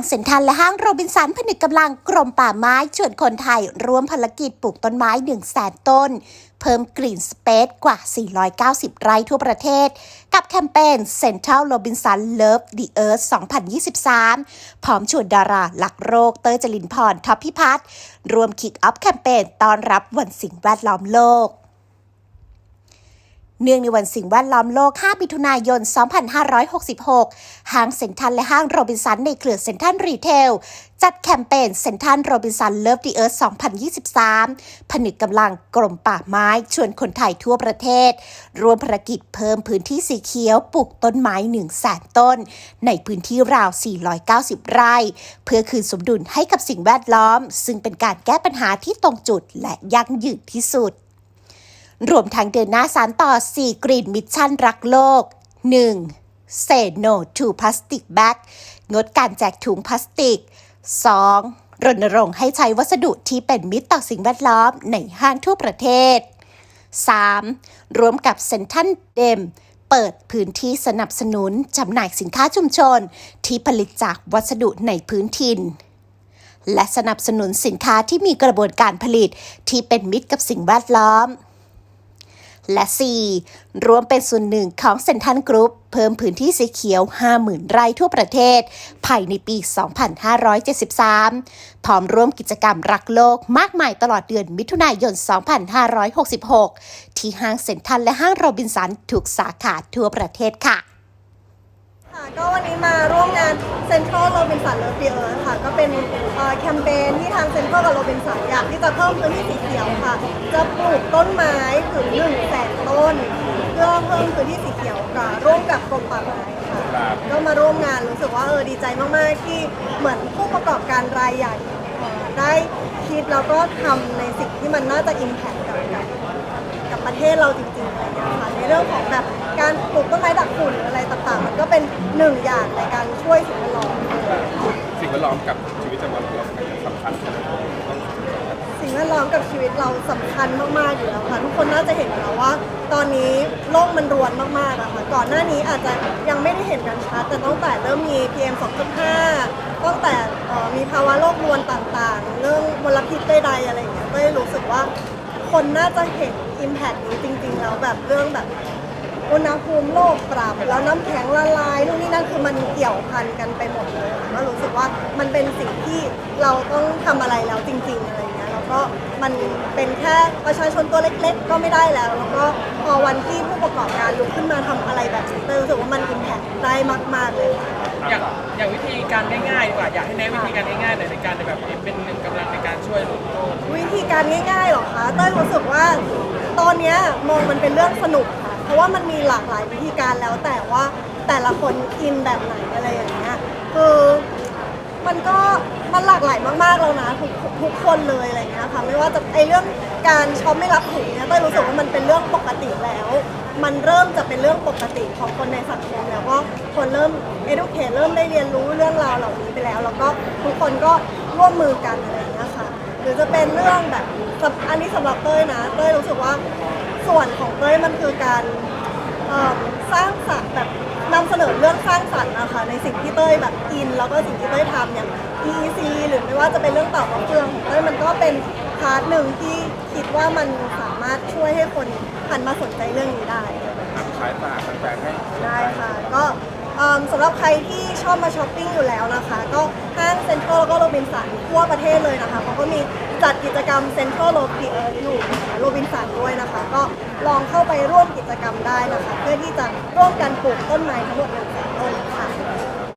างเซ็นทรัลและห้างโรบินสันผนึกกำลังกรมป่าไม้ชวนคนไทยร่วมภารกิจปลูกต้นไม้ 1 0 0 0 0แสนต้น เพิ่มกรีนสเปซกว่า 490 ไร่ทั่วประเทศ กับแคมเปญ Central Robinson Love the Earth 2023 พร้อมชวนดาราหลักโรคเต้ยจรินพรท็อปพิพัฒน์รวมคิกออฟแคมเปญต้อนรับวันสิ่งแวดล้อมโลก เนื่องในวันสิ่งแวดล้อมโลก 5 มิถุนายน 2566 ห้างเซ็นทรัลและห้างโรบินสันในเครือเซ็นทรัลรีเทลจัดแคมเปญเซ็นทรัลโรบินสันเลิฟดีเอิร์ธ2023 ผนึกกำลังกรมป่าไม้ชวนคนไทยทั่วประเทศ รวมภารกิจเพิ่มพื้นที่สีเขียวปลูกต้นไม้1แสนต้น ในพื้นที่ราว 490 ไร่ เพื่อคืนสมดุลให้กับสิ่งแวดล้อม ซึ่งเป็นการแก้ปัญหาที่ตรงจุดและยั่งยืนที่สุด รวมทั้งเดินหน้าสารต่อ 4 กรีนมิชชั่นรักโลก 1. Say no to plastic bag งดการแจกถุงพลาสติก 2. รณรงค์ให้ใช้วัสดุที่เป็นมิตรต่อสิ่งแวดล้อมในห้างทั่วประเทศ 3. รวมกับเซนทันเดมเปิดพื้นที่สนับสนุนจำหน่ายสินค้าชุมชน ที่ผลิตจากวัสดุในพื้นถิ่น และสนับสนุนสินค้าที่มีกระบวนการผลิตที่เป็นมิตรกับสิ่งแวดล้อม และ 4. รวมเป็นส่วนหนึ่งของเซนทันกรุ๊ปเพิ่มพื้นที่สีเขียว 50,000 ไร่ทั่วประเทศ ภายในปี 2573 พร้อมร่วมกิจกรรมรักโลกมากมายตลอดเดือนมิถุนายน 2566 ที่ห้างเซ็นทรัลและห้างโรบินสันทุกสาขาทั่วประเทศค่ะค่ะ ก็วันนี้มาร่วมงาน Central Robinson Love the Earth ค่ะ ก็เป็นเอ่อแคมเปญที่ทาง Central กับ Robinson อยากที่จะเพิ่มพื้นที่สีเขียวค่ะ จะปลูกต้นไม้ถึง1 0 0 0 0แสนต้น เพื่อเพิ่มพื้นที่สีเขียวกับร่วมกับกรมป่าไม้ค่ะก็มาร่วมงานรู้สึกว่าเออดีใจมากๆ ที่เหมือนผู้ประกอบการรายใหญ่เอ่อได้คิดแล้วก็ทำในสิ่งที่มันน่าจะ impact กับกับกับประเทศเราจริงๆอะไรอย่างเงี้ยค่ะในเรื่องของแบบการปลูกต้นไม้ดักฝุ่นอะไรต่างๆ มันก็เป็น หนึ่งอย่างในการช่วยสิ่งแวดล้อมสิ่งแวดล้อมกับชีวิตประจำวันของเราสำคัญสิ่งแวดล้อมกับชีวิตเราสำคัญมากๆอยู่แล้วค่ะทุกคนน่าจะเห็นอยู่แล้วว่า ตอนนี้โลกมันรวนมากๆอะค่ะก่อนหน้านี้อาจจะยังไม่ได้เห็นกันชัดแต่ตั้งแต่เริ่มมี PM 2.5ตั้งแต่เอ่อมีภาวะโลกรวนต่างๆ เรื่องมลพิษใดๆอะไรอย่างเงี้ยก็เลยรู้สึกว่า คนน่าจะเห็น Impact นี้จริงๆแล้วแบบเรื่องแบบ อุณหภูมิโลกปรับ แล้วน้ำแข็งละลายนู่นนี่นั่นคือมันเกี่ยวพันกันไปหมดเลยค่ะก็รู้สึกว่ามันเป็นสิ่งที่เราต้องทำอะไรแล้วจริง ๆอะไรเงี้ยแล้วก็มันเป็นแค่ประชาชนตัวเล็ก ๆ ก็ไม่ได้แล้ว แล้วก็พอวันที่ผู้ประกอบการลุกขึ้นมาทำอะไรแบบนี้เต้ยรู้สึกว่ามันอิมแพคได้มาก ๆเลยค่ะ อย่างอย่างวิธีการง่ายๆดีกว่าอยากให้แนะวิธีการง่ายๆหน่อยในการแบบเป็นหนึ่งกำลังในการช่วยลดโลก วิธีการง่ายๆหรอคะเต้ยรู้สึกว่าตอนเนี้ยมองมันเป็นเรื่องสนุกค่ะเพ ราะว่ามันมีหลากหลายวิธีการแล้วแต่ว่าแต่ละคนอินแบบไหนอะไรอย่างเงี้ยคือมันก็มันหลากหลายมากๆแล้วนะทุกทุกคนเลยอะไรเงี้ยค่ะไม่ว่าจะไอเรื่องการช็อปไม่รับถุงเนี่ยเต้ยรู้สึกว่ามันเป็นเรื่องปกติแล้ว มันเริ่มจะเป็นเรื่องปกติของคนในสังคมแล้วก็คนเริ่ม educate เริ่มได้เรียนรู้เรื่องราวเหล่านี้ไปแล้ว แล้วก็ทุกคนก็ร่วมมือกันอะไรอย่างเงี้ยค่ะหรือจะเป็นเรื่องแบบอันนี้สำหรับเต้ยนะ เต้ยรู้สึกว่า ส่วนของเต้ยมันคือการเอิ่มสร้างสรรค์แบบนำเสนอเรื่องสร้างสรรค์นะคะในสิ่งที่เต้ยแบบอินแล้วก็สิ่งที่เต้ยทำอย่าง EEC หรือไม่ว่าจะเป็นเรื่องเต่ามะเฟืองของเต้ยมันก็เป็นพาร์ทหนึ่งที่คิดว่ามันสามารถช่วยให้คนหันมาสนใจเรื่องนี้ได้ขายฝากแฟนๆให้ได้ค่ะ ก็เอิ่มสำหรับใครที่ชอบมาช้อปปิ้งอยู่แล้วนะคะ ก็ห้างเซ็นทรัลแล้วก็โรบินสันทั่วประเทศเลยนะคะเขาก็มีจัดกิจกรรมเซ็นทรัลโรบิเอิร์อยู่ วินสันด้วยนะคะ ก็ลองเข้าไปร่วมกิจกรรมได้นะคะ เพื่อที่จะร่วมกันปลูกต้นไม้ทั้งหมดหนึ่งแสนต้น